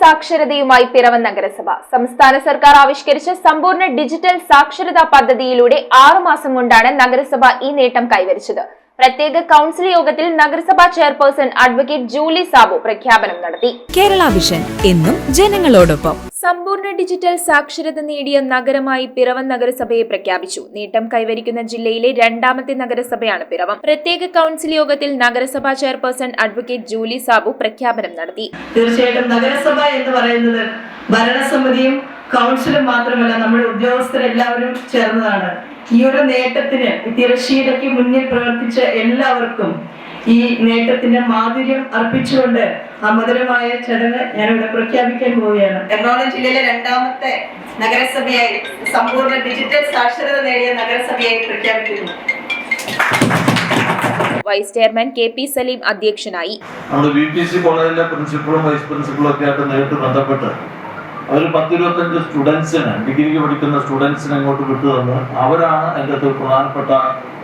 സാക്ഷരതയുമായി പിറവം നഗരസഭ. സംസ്ഥാന സർക്കാർ ആവിഷ്കരിച്ച സമ്പൂർണ ഡിജിറ്റൽ സാക്ഷരതാ പദ്ധതിയിലൂടെ ആറുമാസം കൊണ്ടാണ് നഗരസഭ ഈ നേട്ടം കൈവരിച്ചത്. പ്രത്യേക കൗൺസിൽ യോഗത്തിൽ നഗരസഭാ ചെയർപേഴ്സൺ അഡ്വക്കേറ്റ് ജൂലി സാബു പ്രഖ്യാപനം നടത്തി. കേരള വിഷൻ എന്നും ജനങ്ങളോടൊപ്പം. സമ്പൂർണ ഡിജിറ്റൽ സാക്ഷരത നേടിയ നഗരമായി പിറവം നഗരസഭയെ പ്രഖ്യാപിച്ചു. നേട്ടം കൈവരിക്കുന്ന ജില്ലയിലെ രണ്ടാമത്തെ നഗരസഭയാണ് പിറവം. പ്രത്യേക കൗൺസിൽ യോഗത്തിൽ നഗരസഭാ ചെയർപേഴ്സൺ അഡ്വക്കേറ്റ് ജൂലി സാബു പ്രഖ്യാപനം നടത്തി. തീർച്ചയായിട്ടും നഗരസഭ എന്ന് പറയുന്നത് ഭരണസമിതിയും കൗൺസിലും മാത്രമല്ല നമ്മുടെ ഉദ്യോഗസ്ഥരെല്ലാവരും ചേർന്നതാണ്. ഈ ഒരു നേട്ടത്തിന് തിരശ്ശീലയ്ക്ക് മുന്നിൽ പ്രവർത്തിച്ച എല്ലാവർക്കും ഈ നേട്ടത്തിന്റെ മാധുര്യം അർപ്പിച്ചുകൊണ്ട് അമധുരമായ ചടങ്ങ് ഞാൻ ഇവിടെ പ്രഖ്യാപിക്കാൻ പോവുകയാണ്. എറണാകുളം ജില്ലയിലെ രണ്ടാമത്തെ നഗരസഭയായി സമ്പൂർണ ഡിജിറ്റൽ സാക്ഷരത നേടിയ നഗരസഭയായി പ്രഖ്യാപിക്കുന്നു vice chairman K P Salim അധ്യക്ഷനായി. നമ്മുടെ ബി പി സി കോളേജിലെ പ്രിൻസിപ്പളും വൈസ് പ്രിൻസിപ്പളും ഒക്കെ ആയിട്ട് നേരിട്ട് ബന്ധപ്പെട്ട് അവർ പത്തിരുപത്തഞ്ച് സ്റ്റുഡൻസിന് ഡിഗ്രിക്ക് പഠിക്കുന്ന സ്റ്റുഡൻസിനെ അങ്ങോട്ട് വിട്ടു തന്ന് അവരാണ് അതിന്റെ അകത്ത് പ്രധാനപ്പെട്ട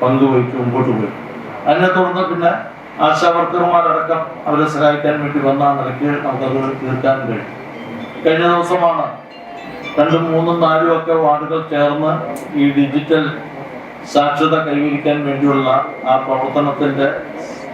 പങ്ക് വഹിച്ച് മുമ്പോട്ട് പോയി അതിനെ തുടർന്ന് പിന്നെ ആശാ വർക്കർമാരടക്കം അവരെ സഹായിക്കാൻ വേണ്ടി വന്ന നിലയ്ക്ക് നമുക്കത് തീർക്കാൻ കഴിയും കഴിഞ്ഞ ദിവസമാണ് രണ്ടും മൂന്നും നാലും ഒക്കെ വാർഡുകൾ ചേർന്ന് ഈ ഡിജിറ്റൽ സാക്ഷരത കൈവരിക്കാൻ വേണ്ടിയുള്ള ആ പ്രവർത്തനത്തിന്റെ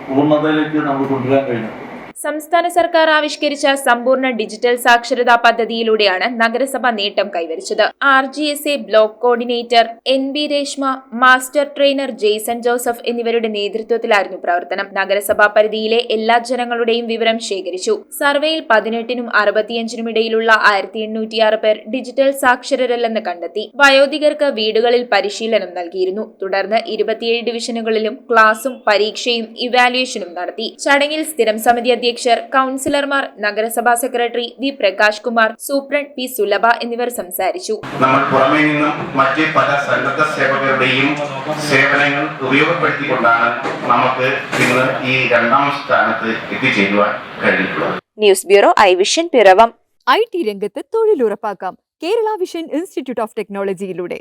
പൂർണതയിലേക്ക് നമുക്ക് കൊണ്ടുവരാൻ കഴിഞ്ഞു. സംസ്ഥാന സർക്കാർ ആവിഷ്കരിച്ച സമ്പൂർണ ഡിജിറ്റൽ സാക്ഷരതാ പദ്ധതിയിലൂടെയാണ് നഗരസഭ നേട്ടം കൈവരിച്ചത്. R G S A block coordinator N B Reshma master trainer Jaison Joseph എന്നിവരുടെ നേതൃത്വത്തിലായിരുന്നു പ്രവർത്തനം. നഗരസഭാ പരിധിയിലെ എല്ലാ ജനങ്ങളുടെയും വിവരം ശേഖരിച്ചു. സർവേയിൽ പതിനെട്ടിനും അറുപത്തിയഞ്ചിനും ഇടയിലുള്ള ആയിരത്തി എണ്ണൂറ്റിയാറ് പേർ ഡിജിറ്റൽ സാക്ഷരരല്ലെന്ന് കണ്ടെത്തി. വയോധികർക്ക് വീടുകളിൽ പരിശീലനം നൽകിയിരുന്നു. തുടർന്ന് ഇരുപത്തിയേഴ് ഡിവിഷനുകളിലും ക്ലാസും പരീക്ഷയും ഇവാലുവേഷനും നടത്തി. ചടങ്ങിൽ സ്ഥിരം സമിതി അധ്യക്ഷർ കൗൺസിലർമാർ നഗരസഭാ secretary V. Prakash Kumar superintendent P. Sulabha എന്നിവർ സംസാരിച്ചു. നമ്മൾ പുറമേ നിന്നും മറ്റ് പല സന്നദ്ധ സേവകരുടെയും സേവനങ്ങൾ ഉപയോഗപ്പെടുത്തിക്കൊണ്ടാണ് നമുക്ക് ഇന്ന് ഈ രണ്ടാം സ്ഥാനത്ത് എത്തിച്ചേരുവാൻ കഴിഞ്ഞിട്ടുള്ളത്. News bureau I Vision Piravom. I T രംഗത്ത് തൊഴിലുറപ്പാക്കാം. Kerala vision institute of ടെക്നോളജിയിലൂടെ